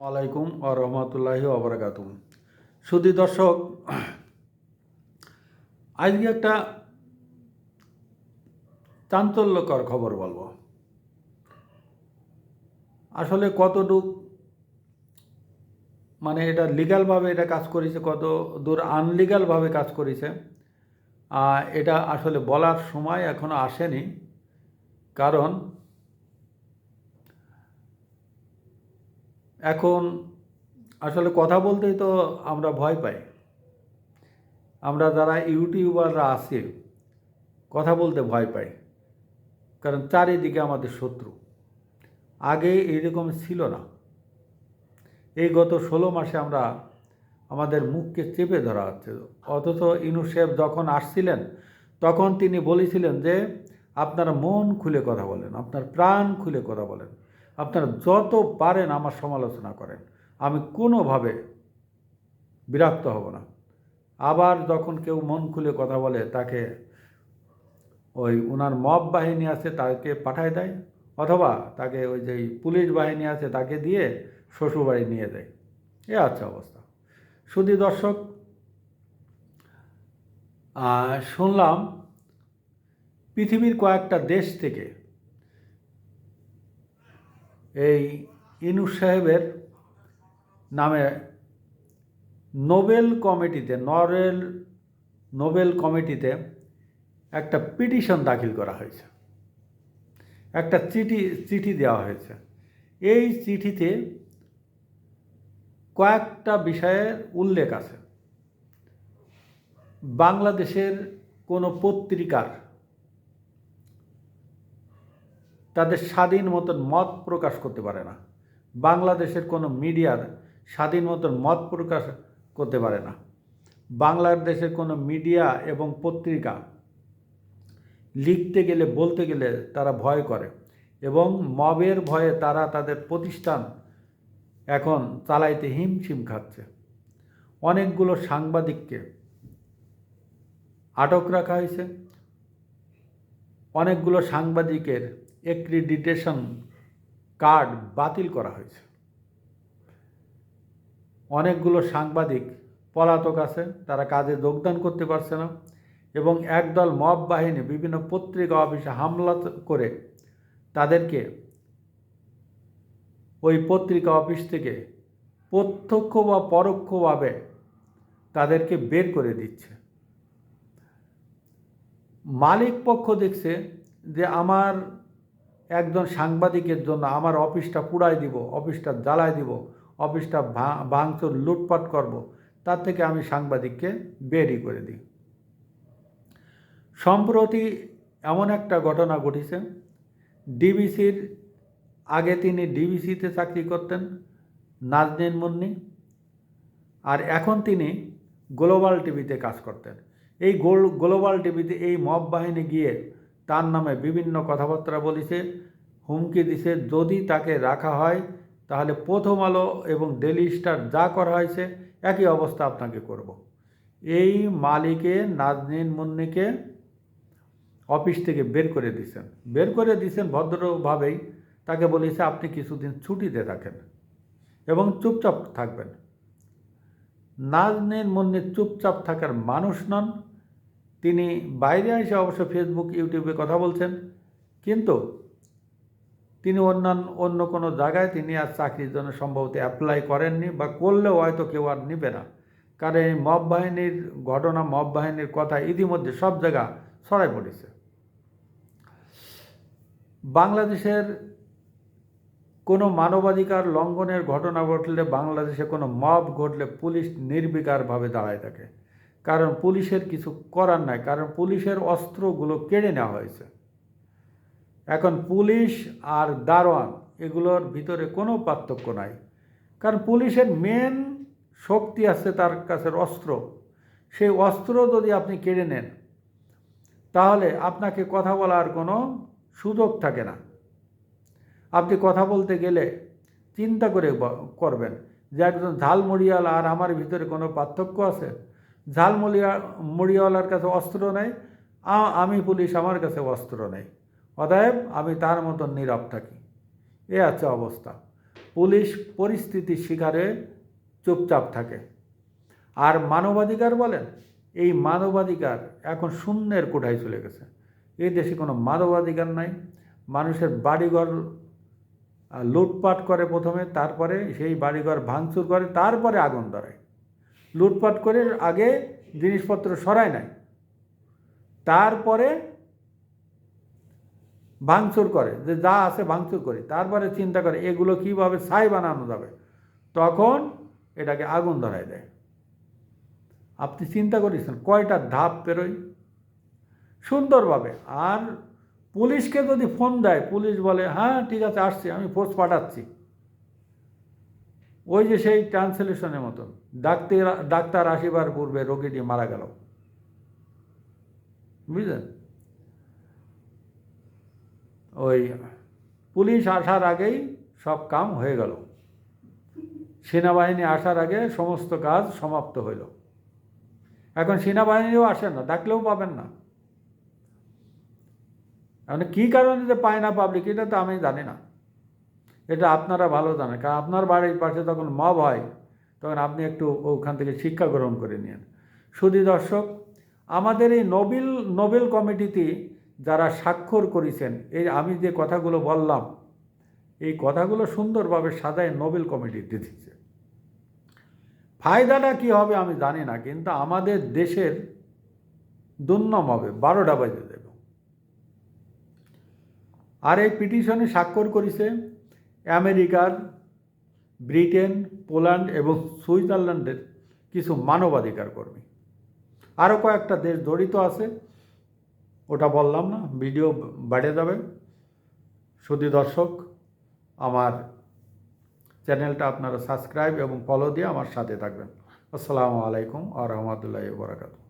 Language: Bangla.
আলাইকুম ও রহমতুল্লাহি অবরাকাতুম সুদী দর্শক, আজকে একটা চাঞ্চল্যকর খবর বলব। আসলে কতটুক মানে এটা লিগালভাবে এটা কাজ করেছে কত দূর আনলিগালভাবে কাজ করেছে এটা আসলে বলার সময় এখনও আসেনি। কারণ এখন আসলে কথা বলতেই তো আমরা ভয় পাই। আমরা যারা ইউটিউবাররা আছি, কথা বলতে ভয় পাই। কারণ চারিদিকে আমাদের শত্রু। আগে এইরকম ছিল না। এই গত ষোলো মাসে আমরা আমাদের মুখকে চেপে ধরা হচ্ছে। অথচ ইনুসেফ যখন আসছিলেন, তখন তিনি বলেছিলেন যে, আপনারা মন খুলে কথা বলেন, আপনার প্রাণ খুলে কথা বলেন। আপনারা যত পারেন আমার সমালোচনা করেন। আমি কোনোভাবে বিরক্ত হব না। আবার যখন কেউ মন খুলে কথা বলে, তাকে ওই ওনার মব বাহিনী আছে তাকে পাঠায় দেয়, অথবা তাকে ওই যে পুলিশ বাহিনী আছে তাকে দিয়ে শ্বশুরবাড়ি নিয়ে দেয়। এ আছে অবস্থা। শুধু দর্শক শুনলাম পৃথিবীর কয়েকটা দেশ থেকে এই ইনুস সাহেবের নামে নোবেল কমিটিতে, নরেল নোবেল কমিটিতে একটা পিটিশন দাখিল করা হয়েছে। একটা চিঠি চিঠি দেওয়া হয়েছে। এই চিঠিতে কয়েকটা বিষয়ের উল্লেখ আছে। বাংলাদেশের কোনো পত্রিকার তাদের স্বাধীন মতন মত প্রকাশ করতে পারে না। বাংলাদেশের কোনো মিডিয়ার স্বাধীন মতন মত প্রকাশ করতে পারে না। বাংলাদেশের কোনো মিডিয়া এবং পত্রিকা লিখতে গেলে, বলতে গেলে তারা ভয় করে এবং মবের ভয়ে তারা তাদের প্রতিষ্ঠান এখন চালাইতে হিমশিম খাচ্ছে। অনেকগুলো সাংবাদিককে আটক রাখা হয়েছে। অনেকগুলো সাংবাদিকের অ্যাক্রিডিটেশন কার্ড বাতিল করা হয়েছে। অনেকগুলো সাংবাদিক, পলাতক আছে, তারা কাজে যোগদান করতে পারছে না এবং একদল মব বাহিনী বিভিন্ন পত্রিকা অফিসে হামলা করে তাদেরকে ওই পত্রিকা অফিস থেকে প্রত্যক্ষ বা পরোক্ষভাবে তাদেরকে বের করে দিচ্ছে। মালিক পক্ষ দেখছে যে আমার একজন সাংবাদিকের জন্য আমার অফিসটা পুড়াই দিব, অফিসটা জ্বালাই দিব, অফিসটা ভাঙচুর, লুটপাট করব, তার থেকে আমি সাংবাদিককে বেরই করে দিই। সম্প্রতি এমন একটা ঘটনা ঘটেছে, ডিবিসির, আগে তিনি ডিবিসিতে চাকরি করতেন, নাজনীন মুন্নি, আর এখন তিনি গ্লোবাল টিভিতে কাজ করতেন। এই গোল, গ্লোবাল টিভিতে এই মব বাহিনী গিয়ে তার নামে বিভিন্ন কথাবার্তা বলেছে, হুমকি দিছে। যদি তাকে রাখা হয়, তাহলে প্রথম আলো এবং ডেলি স্টার যা করা হয়েছে, একই অবস্থা আপনাকে করব। এই মালিকে নাজনীন মুন্নিকে অফিস থেকে বের করে দিছেন। বের করে দিছেন ভদ্রভাবেই। তাকে বলেছে, আপনি কিছুদিন ছুটিতে থাকেন এবং চুপচাপ থাকবেন। নাজনীন মুন্নি চুপচাপ থাকার মানুষ নন। তিনি বাইরে এসে অবশ্য ফেসবুক ইউটিউবে কথা বলছেন। কিন্তু তিনি অন্যান্য অন্য কোনো জায়গায় তিনি আর চাকরির জন্য সম্ভবত অ্যাপ্লাই করেননি বা করলেও হয়তো কেউ আর নেবে না। কারণ এই মব বাহিনীর ঘটনা, মব বাহিনীর কথা ইতিমধ্যে সব জায়গা ছড়াই পড়েছে। বাংলাদেশের কোনো মানবাধিকার লঙ্ঘনের ঘটনা ঘটলে বাংলাদেশে কোনো মব ঘটলে পুলিশ নির্বিকারভাবে দাঁড়ায় থাকে। কারণ পুলিশের কিছু করার নাই, কারণ পুলিশের অস্ত্রগুলো কেড়ে নেওয়া হয়েছে। এখন পুলিশ আর দারোয়ান, এগুলোর ভিতরে কোনো পার্থক্য নাই। কারণ পুলিশের মেন শক্তি আছে তার কাছে অস্ত্র। সেই অস্ত্র যদি আপনি কেড়ে নেন, তাহলে আপনাকে কথা বলার কোনো সুযোগ থাকে না। আপনি কথা বলতে গেলে চিন্তা করে করবেন যে একজন ঝালমুড়িয়াল আর আমার ভিতরে কোনো পার্থক্য আছে? ঝালমুড়িয়া মুড়িওয়ালার কাছে অস্ত্র নেই আমি পুলিশ আমার কাছে অস্ত্র নেই। অতএব আমি তার মতন নীরব থাকি। এ আছে অবস্থা। পুলিশ পরিস্থিতির শিকারে চুপচাপ থাকে। আর মানবাধিকার বলেন? এই মানবাধিকার এখন শূন্যের কোঠায় চলে গেছে। এই দেশে কোনো মানবাধিকার নাই। মানুষের বাড়িঘর লুটপাট করে প্রথমে, তারপরে সেই বাড়িঘর ভাঙচুর করে, তারপরে আগুন ধরায় লুটপাট করে আগে জিনিসপত্র সরায় নাই। তারপরে ভাঙচুর করে, যে যা আছে ভাঙচুর করে। তারপরে চিন্তা করে, এগুলো কীভাবে ছাই বানানো যাবে? তখন এটাকে আগুন ধরায় দেয়। আপনি চিন্তা করেছেন, কয়টা ধাপ পেরোয়? সুন্দরভাবে। আর পুলিশকে যদি ফোন দেয়, পুলিশ বলে হ্যাঁ ঠিক আছে, আসছি, আমি ফোর্স পাঠাচ্ছি। ওই যে সেই ট্রান্সলেশনের মতন, ডাক্তার ডাক্তার আসিবার পূর্বে রোগীটি মারা গেল। বুঝলেন? ওই পুলিশ আসার আগেই সব কাম হয়ে গেল। সেনাবাহিনী আসার আগে সমস্ত কাজ সমাপ্ত হইল। এখন সেনাবাহিনীও আসে না, ডাকলেও পাবেন না। এখন কী কারণে যে পায় না পাবলিক এটা তো আমি জানি না। এটা আপনারা ভালো জানেন। কারণ আপনার বাড়ির পাশে তখন মব হয়, তখন আপনি একটু ওখান থেকে শিক্ষা গ্রহণ করে নিন শুধু দর্শক, আমাদের এই নোবেল নোবেল কমিটিতে যারা স্বাক্ষর করেছেন, এই আমি যে কথাগুলো বললাম, এই কথাগুলো সুন্দরভাবে সাজায় নোবেল কমিটি দিতেছে ফায়দাটা কী হবে আমি জানি না, কিন্তু আমাদের দেশের দুর্নাম হবে, বারোটা বাজে দেব আর এই পিটিশনে স্বাক্ষর করেছে আমেরিকার, ব্রিটেন, পোল্যান্ড এবং সুইজারল্যান্ডের কিছু মানবাধিকার কর্মী। আরও কয়েকটা দেশ জড়িত আছে, ওটা বললাম না, ভিডিও বেড়ে যাবে। শুধু দর্শক, আমার চ্যানেলটা আপনারা সাবস্ক্রাইব এবং ফলো দিয়ে আমার সাথে থাকবেন। আসসালামু আলাইকুম আ রহমতুল্লাহ বরাকাতু